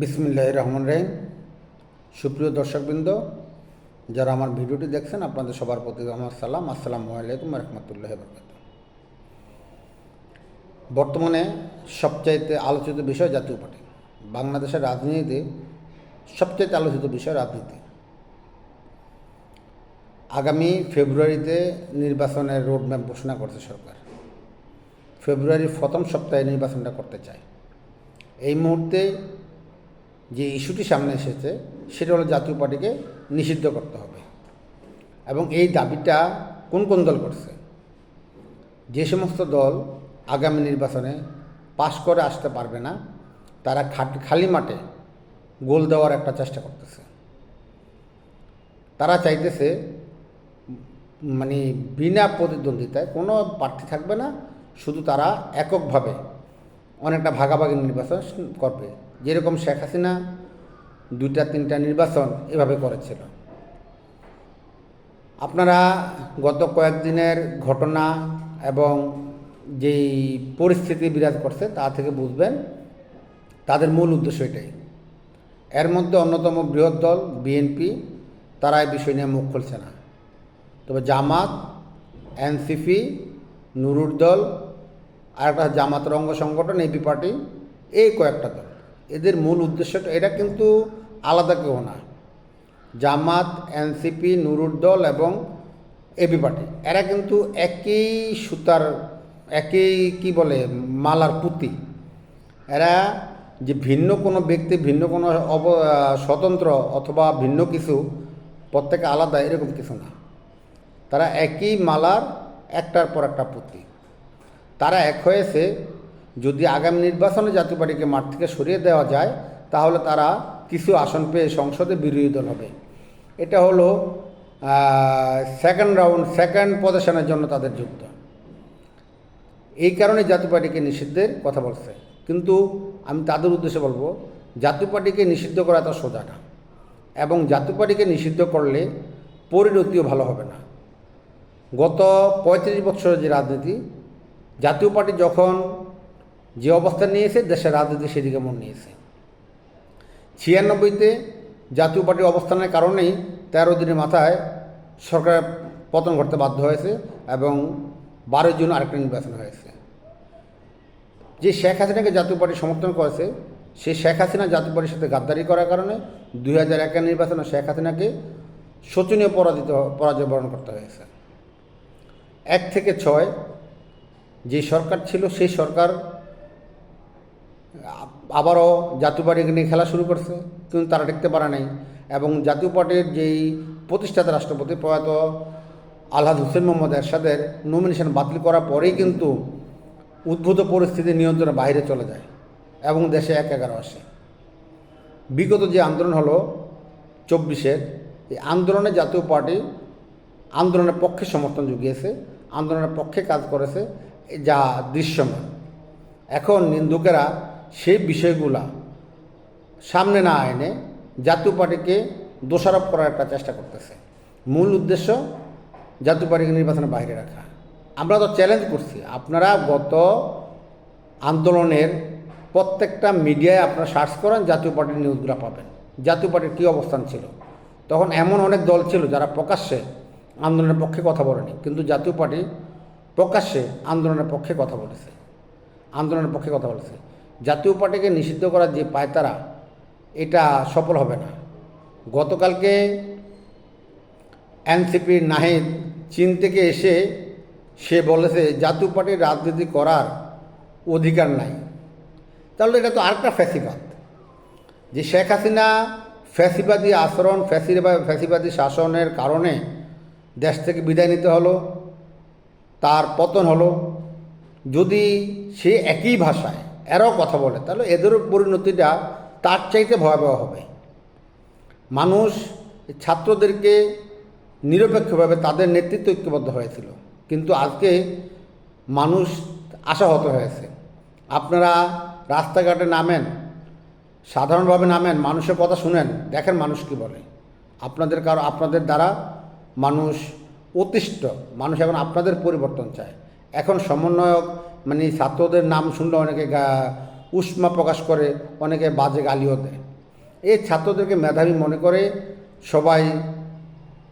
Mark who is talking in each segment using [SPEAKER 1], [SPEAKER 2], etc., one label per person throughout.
[SPEAKER 1] বিসমিল্লাহ রহমান রহিম। সুপ্রিয় দর্শকবৃন্দ, যারা আমার ভিডিওটি দেখছেন, আপনাদের সবার প্রতি আমার সালাম। আসসালামু আলাইকুম রহমতুল্লাহ বরকাত বর্তমানে সবচাইতে আলোচিত বিষয় জাতীয় পার্টি। বাংলাদেশের রাজনীতিতে সবচাইতে আলোচিত বিষয় রাজনীতি। আগামী ফেব্রুয়ারিতে নির্বাচনের রোডম্যাপ ঘোষণা করছে সরকার। ফেব্রুয়ারির প্রথম সপ্তাহে নির্বাচনটা করতে চায়। এই মুহূর্তে যে ইস্যুটি সামনে এসেছে, সেটা হলো জাতীয় পার্টিকে নিষিদ্ধ করতে হবে। এবং এই দাবিটা কোন কোন দল করছে? যে সমস্ত দল আগামী নির্বাচনে পাশ করে আসতে পারবে না, তারা খালি মাঠে গোল দেওয়ার একটা চেষ্টা করতেছে। তারা চাইতেছে মানে বিনা প্রতিদ্বন্দ্বিতায় কোনো প্রার্থী থাকবে না, শুধু তারা এককভাবে অনেকটা ভাগাভাগি নির্বাচন করবে। যেরকম শেখ হাসিনা দুইটা, তিনটা নির্বাচন এভাবে করেছিল। আপনারা গত কয়েকদিনের ঘটনা এবং যেই পরিস্থিতি বিরাজ করছে তা থেকে বুঝবেন, তাদের মূল উদ্দেশ্য এটাই। এর মধ্যে অন্যতম বৃহৎ দল বিএনপি, তারা এই বিষয় নিয়ে মুখ খুলছে না। তবে জামাত, এনসিপি, নুরুর দল আর একটা জামাতের অঙ্গ সংগঠন এবি পার্টি, এই কয়েকটা দল। এদের মূল উদ্দেশ্যটা, এটা কিন্তু আলাদা কেউ না। জামাত, এনসিপি, নুরুর দল এবং এবি পার্টি। এরা কিন্তু একই সুতার, একই কি বলে, মালার পুঁতি। এরা যে ভিন্ন কোনো ব্যক্তি, ভিন্ন কোনো অব স্বতন্ত্র অথবা ভিন্ন কিছু, প্রত্যেকে আলাদা, এরকম কিছু না। তারা একই মালার, একটার পর একটা পুঁতি। তারা এক হয়েছে যদি আগামী নির্বাচনে জাতীয় পার্টিকে মাঠ থেকে সরিয়ে দেওয়া যায়, তাহলে তারা কিছু আসন পেয়ে সংসদে বিরোধী দল হবে। এটা হলো সেকেন্ড রাউন্ড সেকেন্ড পজিশনের জন্য তাদের যুক্ত এই কারণে জাতীয় পার্টিকে নিষিদ্ধের কথা বলছে। কিন্তু আমি তাদের উদ্দেশ্যে বলব, জাতীয় পার্টিকে নিষিদ্ধ করা তো সোজা না। এবং জাতীয় পার্টিকে নিষিদ্ধ করলে পরিণতিও ভালো হবে না। গত পঁয়ত্রিশ বছরের যে রাজনীতি, জাতীয় পার্টি যখন যে অবস্থান নিয়েছে, দেশের রাজনীতি সেদিকে মন নিয়েছে। ছিয়ানব্বইতে জাতীয় পার্টির অবস্থানের কারণেই তেরো দিনের মাথায় সরকার পতন করতে বাধ্য হয়েছে এবং বারো জুন আরেকটা নির্বাচন হয়েছে। যে শেখ হাসিনাকে জাতীয় পার্টি সমর্থন করেছে, সে শেখ হাসিনা জাতীয় পার্টির সাথে গাদ্দারি করার কারণে দুই হাজার একের নির্বাচনে শেখ হাসিনাকে শোচনীয় পরাজিত, পরাজয় বরণ করতে হয়েছে। এক থেকে ছয় যে সরকার ছিল, সেই সরকার আবারও জাতীয় পার্টি নিয়ে খেলা শুরু করছে, কিন্তু তারা টিকতে পারে নাই। এবং জাতীয় পার্টির যেই প্রতিষ্ঠাতা রাষ্ট্রপতি প্রয়াত আলহাদ হুসেন মোহাম্মদ এরশাদের নমিনেশন বাতিল করার পরেই কিন্তু উদ্ভূত পরিস্থিতি নিয়ন্ত্রণের বাইরে চলে যায় এবং দেশে এক এগারো আসে। বিগত যে আন্দোলন হলো চব্বিশের, এই আন্দোলনে জাতীয় পার্টি আন্দোলনের পক্ষে সমর্থন জুগিয়েছে, আন্দোলনের পক্ষে কাজ করেছে, যা দৃশ্যমান। এখন নিন্দুকেরা সেই বিষয়গুলা সামনে না এনে জাতীয় পার্টিকে দোষারোপ করার একটা চেষ্টা করতেছে। মূল উদ্দেশ্য জাতীয় পার্টিকে নির্বাচনের বাইরে রাখা। আমরা তো চ্যালেঞ্জ করছি। আপনারা গত আন্দোলনের প্রত্যেকটা মিডিয়ায় আপনারা সার্চ করেন, জাতীয় পার্টির নিউজগুলো পাবেন। জাতীয় পার্টির কী অবস্থান ছিল? তখন এমন অনেক দল ছিল যারা প্রকাশ্যে আন্দোলনের পক্ষে কথা বলেনি। কিন্তু জাতীয় পার্টি প্রকাশ্যে আন্দোলনের পক্ষে কথা বলেছে। আন্দোলনের পক্ষে কথা বলেছে। জাতীয় পার্টিকে নিষিদ্ধ করার যে পায়তারা, এটা সফল হবে না। গতকালকে এনসিপির নাহিদ চীন থেকে এসে সে বলেছে, জাতীয় পার্টির রাজনীতি করার অধিকার নাই। তাহলে এটা তো আরেকটা ফ্যাসিবাদ। যে শেখ হাসিনা ফ্যাসিবাদী আচরণ, ফ্যাসিবা, ফ্যাসিবাদী শাসনের কারণে দেশ থেকে বিদায় নিতে হলো, তার পতন হলো। যদি সে একই ভাষায় এরাও কথা বলে। তাহলে এদেরও পরিণতিটা তার চাইতে ভয়াবহ হবে। মানুষ ছাত্রদেরকে নিরপেক্ষভাবে তাদের নেতৃত্ব ঐক্যবদ্ধ হয়েছিল। কিন্তু আজকে মানুষ আশাহত হয়েছে। আপনারা রাস্তাঘাটে নামেন, সাধারণভাবে নামেন, মানুষের কথা শুনেন, দেখেন মানুষ কি বলে। আপনাদের কারও, আপনাদের দ্বারা মানুষ অতিষ্ঠ, মানুষ এখন আপনাদের পরিবর্তন চায়। এখন সমন্বয়ক মানে ছাত্রদের নাম শুনলে অনেকে উষ্মা প্রকাশ করে, অনেকে বাজে গালিও দেয়। এই ছাত্রদেরকে মেধাবী মনে করে, সবাই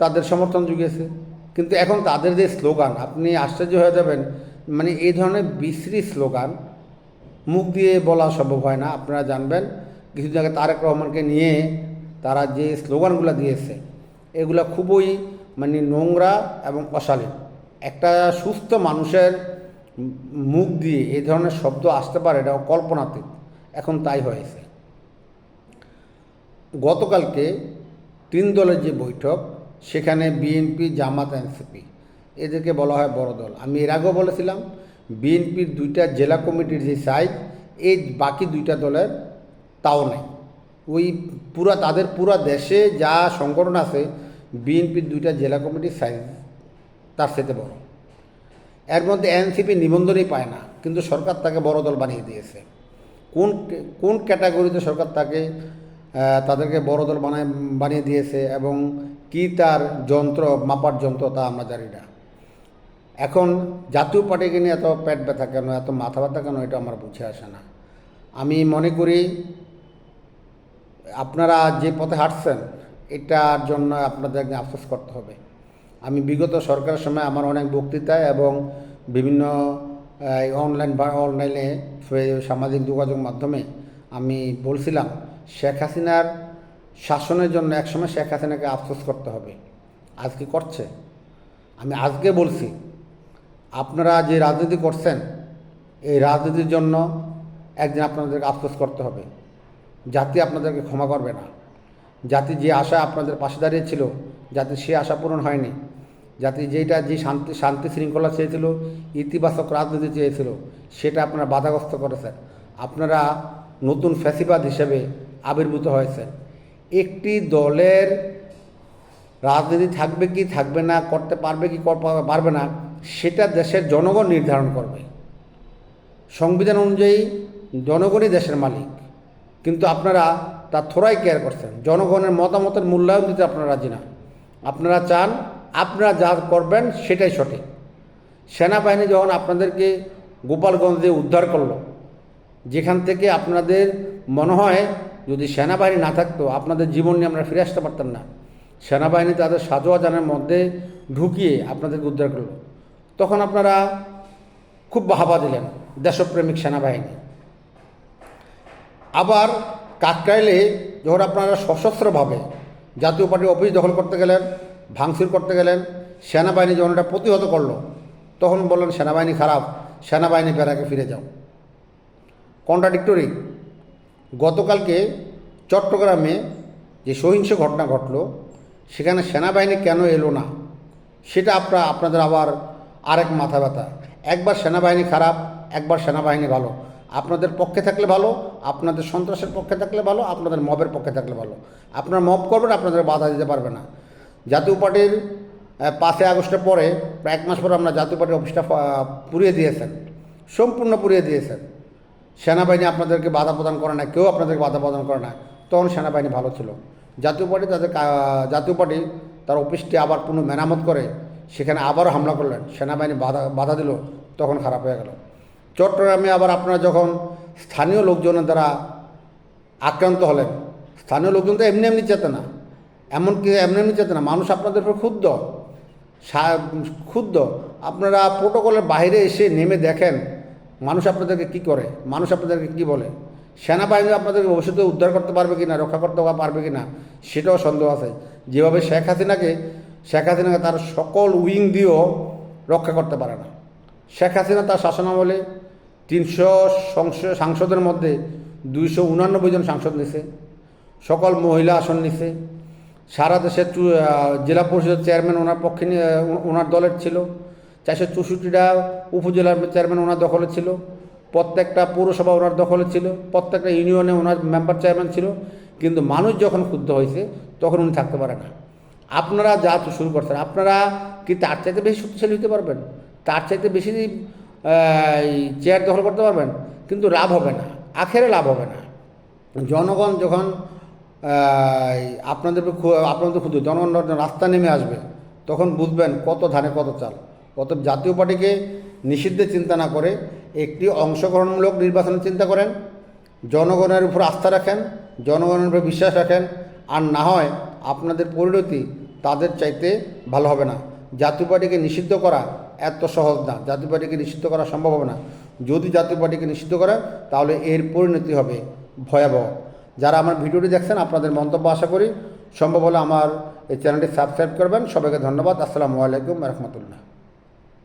[SPEAKER 1] তাদের সমর্থন জুগিয়েছে। কিন্তু এখন তাদের যে স্লোগান, আপনি আশ্চর্য হয়ে যাবেন মানে এই ধরনের বিশ্রী স্লোগান মুখ দিয়ে বলা সম্ভব হয় না। আপনারা জানবেন কিছু জায়গায় তারেক রহমানকে নিয়ে তারা যে স্লোগানগুলো দিয়েছে, এগুলো খুবই মানে নোংরা এবং অশালীন। একটা সুস্থ মানুষের মুখ দিয়ে এই ধরনের শব্দ আসতে পারে এটা কল্পনাতীত। এখন তাই হয়েছে। গতকালকে তিন দলের যে বৈঠক, সেখানে বিএনপি জামাত এনসিপি এদেরকে বলা হয় বড় দল। আমি এর আগেও বলেছিলাম বিএনপির দুইটা জেলা কমিটির যে সাইজ এই বাকি দুইটা দলের তাও নেই। ওই পুরা, তাদের পুরা দেশে যা সংগঠন আছে বিএনপির দুইটা জেলা কমিটির সাইজ তার সাথে বড়। এর মধ্যে এনসিপি নিবন্ধনই পায় না, কিন্তু সরকার তাকে বড় দল বানিয়ে দিয়েছে। কোন কোন ক্যাটাগরিতে সরকার তাকে তাদেরকে বড় দল বানায়, বানিয়ে দিয়েছে এবং কি তার যন্ত্র, মাপার যন্ত্র তা আমরা জানি না। এখন জাতীয় পার্টিকে নিয়ে এত পেট ব্যথা কেন, এত মাথা ব্যথা কেন, এটা আমার বুঝে আসে না। আমি মনে করি আপনারা যে পথে হাঁটছেন, এটার জন্য আপনাদেরকে আফসোস করতে হবে। আমি বিগত সরকারের সময় আমার অনেক বক্তৃতায় এবং বিভিন্ন অনলাইন বা অনলাইনে সামাজিক যোগাযোগ মাধ্যমে আমি বলছিলাম, শেখ হাসিনার শাসনের জন্য একসময় শেখ হাসিনাকে আফসোস করতে হবে। আজকে করছে? আমি আজকে বলছি, আপনারা যে রাজনীতি করছেন, এই রাজনীতির জন্য একদিন আপনাদেরকে আফসোস করতে হবে। জাতি আপনাদেরকে ক্ষমা করবে না। জাতি যে আশা আপনাদের পাশে দাঁড়িয়েছিল জাতি সে আশা পূরণ হয়নি। জাতি যেটা যে শান্তি শান্তি শৃঙ্খলা চেয়েছিল, ইতিবাচক রাজনীতি চেয়েছিল, সেটা আপনারা বাধাগ্রস্ত করেছেন। আপনারা নতুন ফ্যাসিবাদ হিসেবে আবির্ভূত হয়েছেন। একটি দলের রাজনীতি থাকবে কি থাকবে না, করতে পারবে কি পারবে না, সেটা দেশের জনগণ নির্ধারণ করবে। সংবিধান অনুযায়ী জনগণই দেশের মালিক, কিন্তু আপনারা তা থোড়াই কেয়ার করছেন। জনগণের মতামতের মূল্যায়ন দিতে আপনারা রাজি না। আপনারা চান আপনারা যা করবেন সেটাই সঠিক। সেনাবাহিনী যখন আপনাদেরকে গোপালগঞ্জে উদ্ধার করল, যেখান থেকে আপনাদের মনে হয় যদি সেনাবাহিনী না থাকতো, আপনাদের জীবন নিয়ে আমরা ফিরে আসতে পারতাম না। সেনাবাহিনী তাদের সাজোয়া জানের মধ্যে ঢুকিয়ে আপনাদেরকে উদ্ধার করল। তখন আপনারা খুব বাহাবা দিলেন দেশপ্রেমিক সেনাবাহিনী। আবার কাকরাইলে যখন আপনারা সশস্ত্রভাবে জাতীয় পার্টির অফিস দখল করতে গেলেন ভাঙচুর করতে গেলেন, সেনাবাহিনী যখন এটা প্রতিহত করল, তখন বললেন, সেনাবাহিনী খারাপ, সেনাবাহিনী বেড়াকে ফিরে যাও। কন্ট্রাডিক্টরি গতকালকে চট্টগ্রামে যে সহিংস ঘটনা ঘটলো, সেখানে সেনাবাহিনী কেন এলো না, সেটা আপনার, আপনাদের আবার আরেক মাথা ব্যথা। একবার সেনাবাহিনী খারাপ, একবার সেনাবাহিনী ভালো। আপনাদের পক্ষে থাকলে ভালো, আপনাদের সন্ত্রাসের পক্ষে থাকলে ভালো, আপনাদের মবের পক্ষে থাকলে ভালো। আপনারা মব করবেন, আপনাদের বাধা দিতে পারবে না। জাতীয় পার্টির পাঁচই আগস্টের পরে, প্রায় এক মাস পরে আমরা জাতীয় পার্টির অফিসটা পুড়িয়ে দিয়েছেন। সম্পূর্ণ পুড়িয়ে দিয়েছেন। সেনাবাহিনী আপনাদেরকে বাধা প্রদান করে না, কেউ আপনাদেরকে বাধা প্রদান করে না। তখন সেনাবাহিনী ভালো ছিল। জাতীয় পার্টি তাদের জাতীয় পার্টি তার অফিসটি আবার পুনঃ মেরামত করে, সেখানে আবারও হামলা করলেন। সেনাবাহিনী বাধা বাধা দিল, তখন খারাপ হয়ে গেল। চট্টগ্রামে আবার আপনারা যখন স্থানীয় লোকজনের দ্বারা আক্রান্ত হলেন, স্থানীয় লোকজন তো এমনি এমনি চেতে না এমনকি এমনি এমনি চেতে না মানুষ আপনাদের উপর ক্ষুব্ধ? ক্ষুব্ধ? আপনারা প্রোটোকলের বাইরে এসে নেমে দেখেন, মানুষ আপনাদেরকে কি করে? মানুষ আপনাদেরকে কি বলে? সেনাবাহিনী আপনাদেরকে ভবিষ্যতে উদ্ধার করতে পারবে কি না রক্ষা করতে পারবে কি না সেটাও সন্দেহ আছে। যেভাবে শেখ হাসিনাকে শেখ হাসিনাকে তার সকল উইং দিয়েও রক্ষা করতে পারে না। শেখ হাসিনা তার শাসনামলে তিনশো সংস- সাংসদের মধ্যে দুইশো উনানব্বই জন সাংসদ নিছে। সকল মহিলা আসন নিছে। সারা দেশের জেলা পরিষদের চেয়ারম্যান ওনার পক্ষে নিয়ে ওনার দলের ছিল। চারশো চৌষট্টিটা উপজেলার চেয়ারম্যান ওনার দখলে ছিল। প্রত্যেকটা পৌরসভা ওনার দখলে ছিল। প্রত্যেকটা ইউনিয়নে ওনার মেম্বার চেয়ারম্যান ছিল। কিন্তু মানুষ যখন ক্ষুব্ধ হয়েছে, তখন উনি থাকতে পারে না। আপনারা যা শুরু করছেন, আপনারা কি তার চাইতে বেশি শক্তিশালী হতে পারবেন? তার চাইতে বেশি চেয়ার দখল করতে পারবেন? কিন্তু লাভ হবে না। আখেরে লাভ হবে না। জনগণ যখন আপনাদের আপনাদের ক্ষুদ্র জনগণ রাস্তা নেমে আসবে, তখন বুঝবেন কত ধানে কত চাল। অত জাতীয় পার্টিকে নিষিদ্ধের চিন্তা না করে একটি অংশগ্রহণমূলক নির্বাচনের চিন্তা করেন, জনগণের উপর আস্থা রাখেন, জনগণের উপর বিশ্বাস রাখেন, আর না হয় আপনাদের পরিণতি তাদের চাইতে ভালো হবে না। জাতীয় পার্টিকে নিষিদ্ধ করা এত সহজ না, জাতীয় পার্টিকে নিষিদ্ধ করা সম্ভব হবে না। যদি জাতীয় পার্টিকে নিষিদ্ধ করে তাহলে এর পরিণতি হবে ভয়াবহ। যারা আমার ভিডিওটি দেখছেন, আপনাদের মন্তব্য আশা করি সম্ভব হলে আমার এই চ্যানেলটি সাবস্ক্রাইব করবেন। সবাইকে ধন্যবাদ। আসসালামু আলাইকুম রহমতুল্লাহ।